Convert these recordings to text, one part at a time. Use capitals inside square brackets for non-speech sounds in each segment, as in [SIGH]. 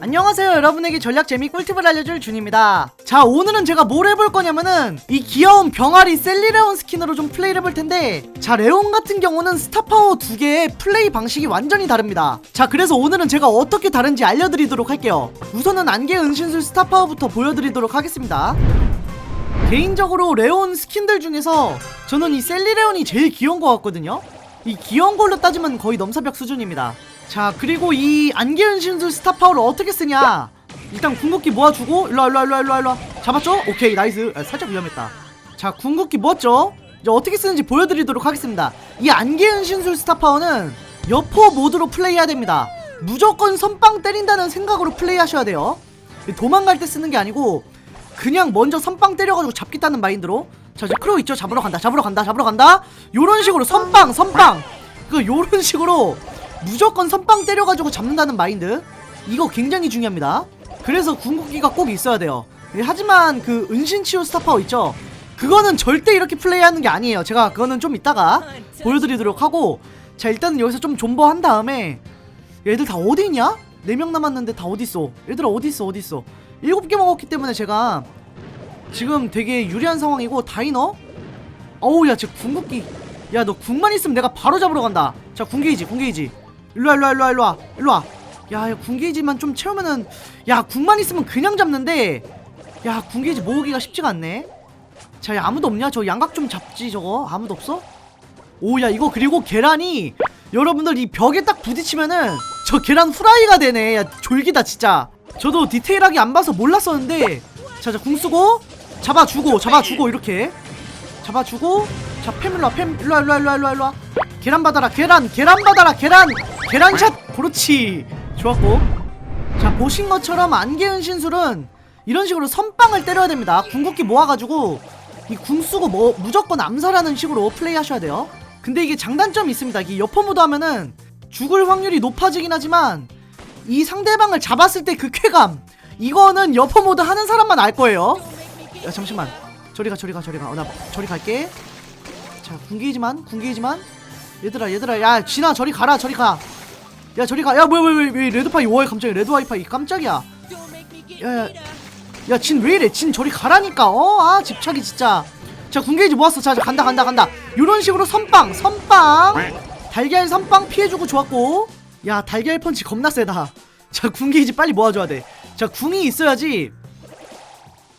안녕하세요 여러분에게 전략 재미 꿀팁을 알려줄 준입니다. 자 오늘은 제가 뭘 해볼 거냐면은 이 귀여운 병아리 셀리레온 스킨으로 좀 플레이를 해볼 텐데 자 레온 같은 경우는 스타파워 두 개의 플레이 방식이 완전히 다릅니다. 자 그래서 오늘은 제가 어떻게 다른지 알려드리도록 할게요. 우선은 안개 은신술 스타파워부터 보여드리도록 하겠습니다. 개인적으로 레온 스킨들 중에서 저는 이 셀리레온이 제일 귀여운 것 같거든요. 이 귀여운 걸로 따지면 거의 넘사벽 수준입니다 자 그리고 이 안개은신술 스타 파워를 어떻게 쓰냐? 일단 궁극기 모아주고 일로와 일로와 일로와 일로와 일로와. 잡았죠? 오케이 나이스. 아, 살짝 위험했다. 자 궁극기 모았죠? 이제 어떻게 쓰는지 보여드리도록 하겠습니다. 이 안개은신술 스타 파워는 여포 모드로 플레이해야 됩니다. 무조건 선빵 때린다는 생각으로 플레이하셔야 돼요. 도망갈 때 쓰는 게 아니고 그냥 먼저 선빵 때려가지고 잡겠다는 마인드로. 자 이제 크로우 있죠? 잡으러 간다 잡으러 간다 잡으러 간다. 요런 식으로 선빵 선빵. 그 요런 식으로 무조건 선빵 때려가지고 잡는다는 마인드 이거 굉장히 중요합니다 그래서 궁극기가 꼭 있어야 돼요 예, 하지만 그 은신치유 스타파워 있죠 그거는 절대 이렇게 플레이하는 게 아니에요 제가 그거는 좀 이따가 보여드리도록 하고 자 일단은 여기서 좀 존버한 다음에 얘들 다 어디 있냐? 4명 남았는데 다 어디 있어? 얘들아 어디 있어 어디 있어? 7개 먹었기 때문에 제가 지금 되게 유리한 상황이고 다이너? 어우 야 지금 궁극기 야 너 궁만 있으면 내가 바로 잡으러 간다 자 궁게이지 궁게이지 일로와 일로와 일로와 일로와 일로와. 야, 야 궁게이지만 좀 채우면은 야 궁만 있으면 그냥 잡는데. 야 궁게이지 모으기가 쉽지가 않네. 자 야, 아무도 없냐? 저 양각 좀 잡지 저거. 아무도 없어? 오 야 이거 그리고 계란이 여러분들 이 벽에 딱 부딪히면은 저 계란 후라이가 되네. 야 졸기다 진짜. 저도 디테일하게 안 봐서 몰랐었는데. 자자 궁 쓰고 잡아주고 잡아주고 이렇게. 잡아주고 일로와 팸 일로와 일로와 일로와 일로와 일로와 계란 받아라 계란 계란 받아라 계란. 계란샷. 그렇지. 좋았고. 자 보신 것처럼 안개은 신술은 이런 식으로 선빵을 때려야 됩니다. 궁극기 모아가지고 이 궁 쓰고 뭐 무조건 암살하는 식으로 플레이 하셔야 돼요. 근데 이게 장단점이 있습니다. 이게 여포 모드 하면은 죽을 확률이 높아지긴 하지만 이 상대방을 잡았을 때 그 쾌감 이거는 여포 모드 하는 사람만 알 거예요. 야 잠시만. 저리 가 저리 가 저리 가나 저리 갈게. 자 궁기지만 궁기지만 얘들아 얘들아 야 진아 저리 가라 저리 가 야 저리 가야 뭐야 뭐야 왜 레드파이 와 깜짝이야 레드 와이파이 깜짝이야. 야야 야진 왜 이래? 진 저리 가라니까 어? 아 집착이 진짜. 자 궁게이지 모았어. 자, 자 간다 간다 간다. 요런 식으로 선빵 선빵. 달걀 선빵 피해주고 좋았고. 야 달걀 펀치 겁나 세다. 자 궁게이지 빨리 모아줘야 돼자 궁이 있어야지.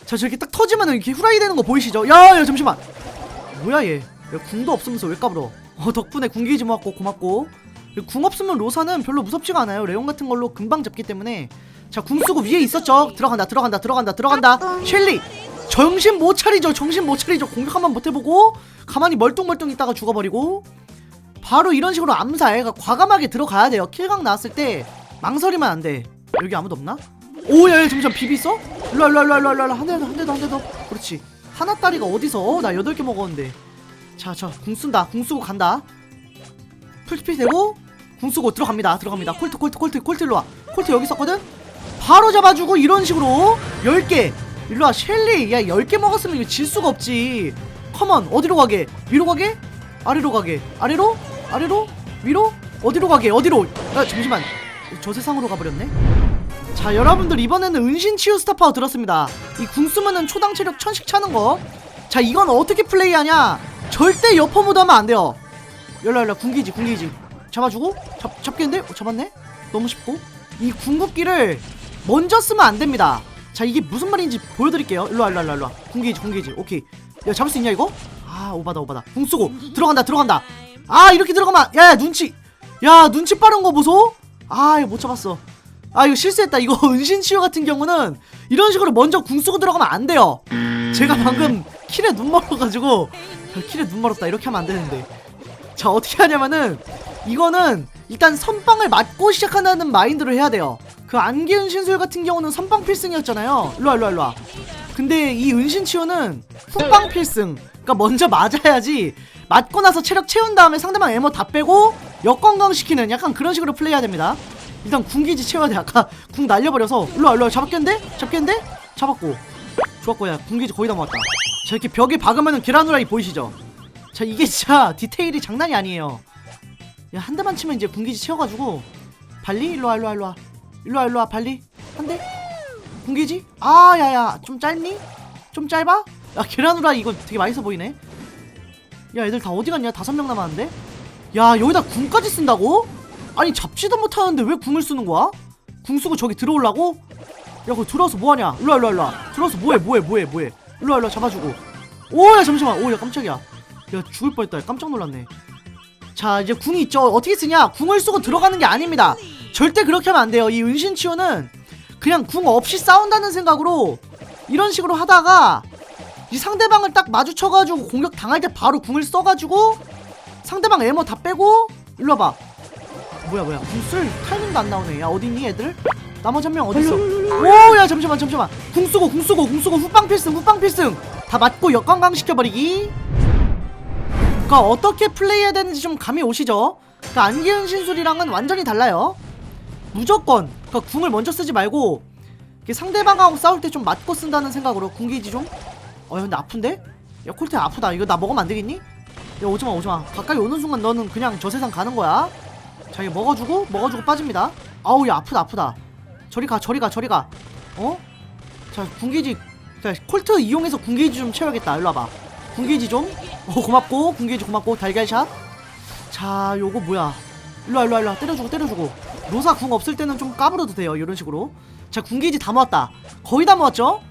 자 저렇게 딱 터지면 이렇게 후라이 되는 거 보이시죠? 야야 잠시만. 뭐야 얘? 야, 궁도 없으면서 왜 까불어 어 덕분에 궁게이지 모았고 고맙고. 궁 없으면 로사는 별로 무섭지가 않아요. 레온 같은 걸로 금방 잡기 때문에. 자궁 쓰고 위에 있었죠 들어간다 들어간다 들어간다 들어간다. 셸리 정신 못 차리죠 정신 못 차리죠. 공격 한번 못 해보고 가만히 멀뚱멀뚱 있다가 죽어버리고. 바로 이런 식으로 암살 그러니까 과감하게 들어가야 돼요. 킬각 나왔을 때 망설이면 안돼. 여기 아무도 없나? 오야 야, 잠시만 비비 있어? 일로와 일로와 일로와 일로와 일로와. 한대더한 대 더 한 대 더. 그렇지. 하나 따리가 어디서? 어, 나 여덟 개 먹었는데 자저 궁 쓴다. 궁 쓰고 간다. 풀스피 되고 궁 쓰고 들어갑니다. 들어갑니다. 콜트 콜트 콜트 콜트 일로와. 콜트 여기 있었거든? 바로 잡아주고 이런 식으로 10개. 일로와 셸리. 야 10개 먹었으면 이거 질 수가 없지. 컴온 어디로 가게? 위로 가게? 아래로 가게. 아래로? 아래로? 위로? 어디로 가게? 어디로? 야 잠시만. 저 세상으로 가버렸네. 자 여러분들 이번에는 은신치유 스타파워 들었습니다. 이궁 쓰면은 초당 체력 천씩 차는 거자 이건 어떻게 플레이하냐 절대 여포 모드 하면 안 돼요. 열라 열라. 궁기지 궁기지. 잡아주고 잡, 잡겠는데? 어, 잡았네? 너무 쉽고. 이 궁극기를 먼저 쓰면 안 됩니다. 자 이게 무슨 말인지 보여드릴게요. 일로와 일로와 일로와 궁기지 궁기지. 오케이. 야 잡을 수 있냐 이거? 아 오바다 오바다. 궁 쓰고. 들어간다 들어간다. 아 이렇게 들어가면 야 야 눈치. 야 눈치 빠른 거 보소? 아 이거 못 잡았어. 아 이거 실수했다. 이거 [LAUGHS] 은신치유 같은 경우는 이런 식으로 먼저 궁 쓰고 들어가면 안 돼요. 제가 방금 킬에 눈 멀어가지고 아, 킬에 눈 멀었다. 이렇게 하면 안 되는데. 자 어떻게 하냐면은 이거는 일단 선빵을 맞고 시작한다는 마인드로 해야 돼요. 그 안개 은 신술 같은 경우는 선빵 필승이었잖아요. 일로와 일로와 일로와. 근데 이 은신치유는 후빵 필승. 그러니까 먼저 맞아야지 맞고 나서 체력 채운 다음에 상대방 에모 다 빼고 역건강시키는 약간 그런 식으로 플레이해야 됩니다. 일단 궁기지 채워야 돼. 아까 궁 날려버려서. 일로와 일로와. 잡았겠는데? 잡겠는데? 잡았고. 좋았고 야 궁기지 거의 다 모았다 자 이렇게 벽에 박으면은 계란 후라이 보이시죠? 자 이게 진짜 [LAUGHS] 디테일이 장난이 아니에요. 야 한 대만 치면 이제 궁기지 채워가지고. 발리? 일로와 일로와 일로와. 일로와 일로와 발리. 한대? 공개지? 아 야야 좀 짧니? 좀 짧아? 야 계란 후라이 이거 되게 맛있어 보이네. 야 애들 다 어디 갔냐? 다섯 명 남았는데? 야 여기다 궁까지 쓴다고? 아니 잡지도 못하는데 왜 궁을 쓰는 거야? 궁 쓰고 저기 들어오려고? 야 그거 들어와서 뭐하냐? 일로와 일로와 일로와. 들어와서 뭐해 뭐해 뭐해 뭐해 일로와 일로와 잡아주고. 오야 잠시만. 오야 깜짝이야. 야 죽을 뻔했다. 야, 깜짝 놀랐네. 자 이제 궁이 있죠. 어떻게 쓰냐? 궁을 쓰고 들어가는 게 아닙니다. 절대 그렇게 하면 안 돼요. 이 은신치유는 그냥 궁 없이 싸운다는 생각으로 이런 식으로 하다가 이 상대방을 딱 마주쳐가지고 공격 당할 때 바로 궁을 써가지고 상대방 에머 다 빼고 일로 와봐. 뭐야 뭐야. 궁 쓸 타이밍도 안 나오네. 야 어딨니 애들 나머지 한 명 어딨어 오야 잠시만 잠시만 궁 쓰고 궁 쓰고 궁 쓰고 후방 필승 후방 필승 다 맞고 역관광 시켜버리기 그니까 어떻게 플레이해야 되는지 좀 감이 오시죠 그니까 안기은 신술이랑은 완전히 달라요 무조건 그니까 궁을 먼저 쓰지 말고 상대방하고 싸울 때 좀 맞고 쓴다는 생각으로 궁기지 좀 어, 야, 근데 아픈데? 야, 콜트 아프다. 이거 나 먹으면 안 되겠니? 야, 오지마, 오지마. 가까이 오는 순간 너는 그냥 저 세상 가는 거야. 자, 이거 먹어주고, 먹어주고 빠집니다. 아우, 야, 아프다, 아프다. 저리 가, 저리 가, 저리 가. 어? 자, 군기지. 자, 콜트 이용해서 군기지 좀 채워야겠다. 일로 와봐. 군기지 좀. 어, 고맙고, 군기지 고맙고, 달걀샷. 자, 요거 뭐야. 일로 와, 일로 와, 일로 와. 때려주고, 때려주고. 로사 궁 없을 때는 좀 까불어도 돼요. 이런 식으로. 자, 군기지 다 모았다. 거의 다 모았죠?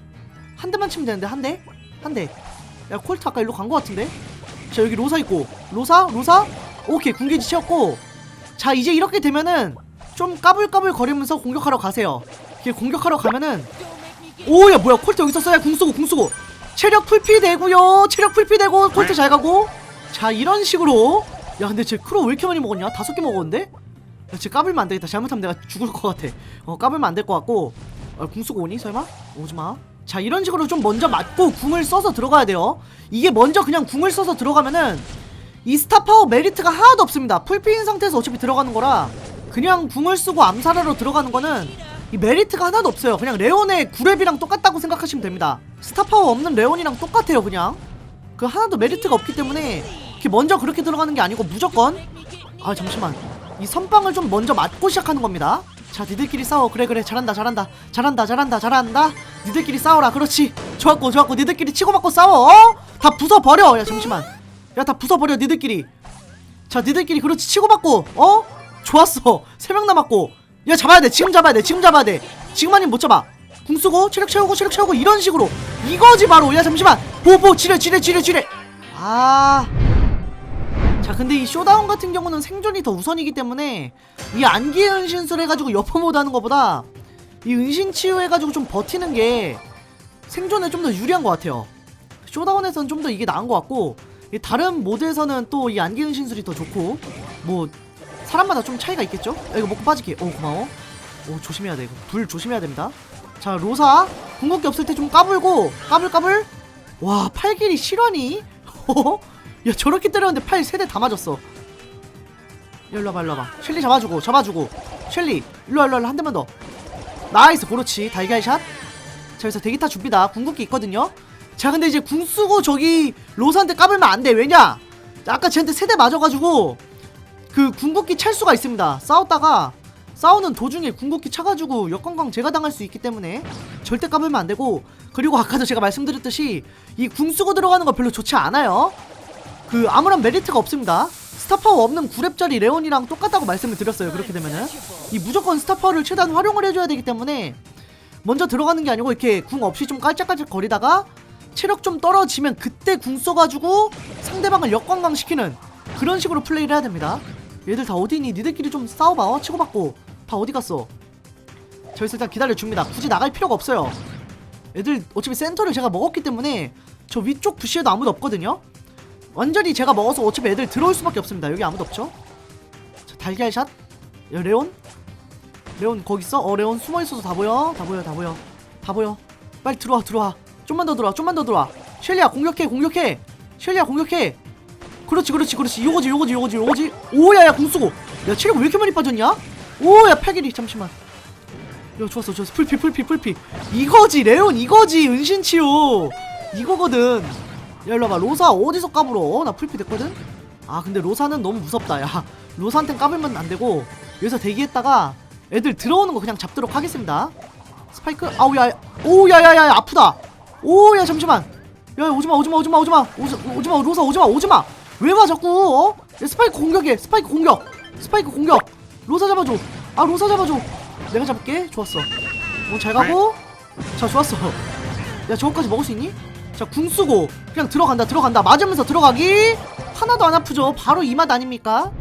한 대만 치면 되는데, 한 대? 한 대. 야, 콜트 아까 일로 간 거 같은데? 자, 여기 로사 있고. 로사? 로사? 오케이, 군기지 채웠고. 자, 이제 이렇게 되면은 좀 까불까불 거리면서 공격하러 가세요. 이렇게 공격하러 가면은 오, 야, 뭐야, 콜트 여기 있었어. 야, 궁 쏘고, 궁 쏘고. 체력 풀피 되고요. 체력 풀피 되고, 콜트 잘 가고. 자, 이런 식으로. 야, 근데 쟤 크로 왜 이렇게 많이 먹었냐? 다섯 개 먹었는데? 야, 쟤 까불면 안 되겠다. 잘못하면 내가 죽을 것 같아. 어, 까불면 안 될 것 같고. 어, 궁 쏘고 오니? 설마? 오지 마. 자, 이런 식으로 좀 먼저 맞고 궁을 써서 들어가야 돼요. 이게 먼저 그냥 궁을 써서 들어가면은 이 스타 파워 메리트가 하나도 없습니다. 풀피인 상태에서 어차피 들어가는 거라 그냥 궁을 쓰고 암살하러 들어가는 거는 이 메리트가 하나도 없어요. 그냥 레온의 구랩이랑 똑같다고 생각하시면 됩니다. 스타 파워 없는 레온이랑 똑같아요, 그냥. 그 하나도 메리트가 없기 때문에 이렇게 먼저 그렇게 들어가는 게 아니고 무조건 아 잠시만 이 선빵을 좀 먼저 맞고 시작하는 겁니다. 자, 니들끼리 싸워. 그래, 그래. 잘한다, 잘한다. 잘한다, 잘한다, 잘한다. 니들끼리 싸워라. 그렇지. 좋았고, 좋았고. 니들끼리 치고받고 싸워. 어? 다 부숴버려. 야, 잠시만. 야, 다 부숴버려. 니들끼리. 자, 니들끼리 그렇지. 치고받고. 어? 좋았어. 세명 남았고. 야, 잡아야 돼. 지금 잡아야 돼. 지금 잡아야 돼. 지금 아니면 못 잡아. 궁 쓰고, 체력 채우고, 체력 채우고. 이런 식으로. 이거지, 바로. 야, 잠시만. 보보, 지뢰, 지뢰, 지뢰, 지뢰. 아. 자 근데 이 쇼다운 같은 경우는 생존이 더 우선이기 때문에 이 안개 은신술 해가지고 여포 모드 하는 것보다 이 은신 치유 해가지고 좀 버티는 게 생존에 좀 더 유리한 것 같아요 쇼다운에서는 좀 더 이게 나은 것 같고 이 다른 모드에서는 또 이 안개 은신술이 더 좋고 뭐 사람마다 좀 차이가 있겠죠? 야, 이거 먹고 빠질게. 오 고마워. 오 조심해야 돼 이거. 불 조심해야 됩니다. 자 로사. 궁극기 없을 때 좀 까불고 까불까불. 와 팔 길이 실화니? [LAUGHS] 어? 야 저렇게 때렸는데 팔 세 대 다 맞았어. 야 일로 와봐 일로 와봐. 셸리 잡아주고 잡아주고. 셸리 일로 와 일로 와 한 대만 더. 나이스 그렇지 달걀샷. 자 여기서 대기타 줍니다. 궁극기 있거든요. 자 근데 이제 궁 쓰고 저기 로사한테 까불면 안 돼. 왜냐? 아까 쟤한테 세 대 맞아가지고 그 궁극기 찰 수가 있습니다 싸웠다가 싸우는 도중에 궁극기 차가지고 역관광 제가 당할 수 있기 때문에 절대 까불면 안 되고 그리고 아까도 제가 말씀드렸듯이 이 궁 쓰고 들어가는 거 별로 좋지 않아요 그 아무런 메리트가 없습니다. 스타파워 없는 9렙짜리 레온이랑 똑같다고 말씀을 드렸어요. 그렇게 되면은 이 무조건 스타파워를 최대한 활용을 해줘야 되기 때문에 먼저 들어가는 게 아니고 이렇게 궁 없이 좀 깔짝깔짝 거리다가 체력 좀 떨어지면 그때 궁 써가지고 상대방을 역관광 시키는 그런 식으로 플레이를 해야 됩니다. 얘들 다 어디니? 니들끼리 좀 싸워봐. 어? 치고받고 다 어디 갔어? 저기서 일단 기다려줍니다. 굳이 나갈 필요가 없어요. 애들 어차피 센터를 제가 먹었기 때문에 저 위쪽 부시에도 아무도 없거든요. 완전히 제가 먹어서 어차피 애들 들어올 수밖에 없습니다. 여기 아무도 없죠? 자, 달걀샷. 야, 레온? 레온 거기 있어? 어, 레온 숨어 있어서 다 보여. 다 보여, 다 보여. 다 보여. 빨리 들어와, 들어와. 좀만 더 들어와, 좀만 더 들어와. 셸리야, 공격해, 공격해. 셸리야, 공격해. 그렇지, 그렇지, 그렇지. 요거지, 요거지, 요거지, 요거지. 오야, 야, 공 쏘고. 야, 체력 왜 이렇게 많이 빠졌냐? 오야, 팔길이 잠시만. 야, 좋았어, 좋았어. 풀피, 풀피, 풀피. 이거지, 레온, 이거지. 은신치유. 이거거든. 야 일로 와봐 로사 어디서 까불어 나 풀피 됐거든 아 근데 로사는 너무 무섭다 야 로사한텐 까불면 안되고 여기서 대기했다가 애들 들어오는 거 그냥 잡도록 하겠습니다 스파이크 아우 야 오우 야야야 아프다 오야 잠시만 야 오지마 오지마 오지마 오지마 오지, 오지마 로사 오지마 오지마 왜 와 자꾸? 어? 야, 스파이크 공격해 스파이크 공격. 스파이크 공격. 로사 잡아줘. 아 로사 잡아줘. 내가 잡을게. 좋았어. 어잘 가고? 자 좋았어. 야 저거까지 먹을 수 있니? 자궁 쓰고 그냥 들어간다 들어간다. 맞으면서 들어가기. 하나도 안 아프죠. 바로 이 맛 아닙니까?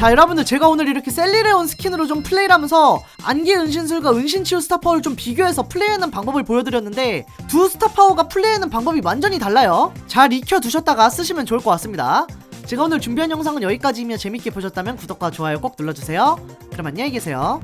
자 여러분들 제가 오늘 이렇게 셀리레온 스킨으로 좀 플레이를 하면서 안개 은신술과 은신치유 스타파워를 좀 비교해서 플레이하는 방법을 보여드렸는데 두 스타파워가 플레이하는 방법이 완전히 달라요. 잘 익혀두셨다가 쓰시면 좋을 것 같습니다. 제가 오늘 준비한 영상은 여기까지이며 재밌게 보셨다면 구독과 좋아요 꼭 눌러주세요. 그럼 안녕히 계세요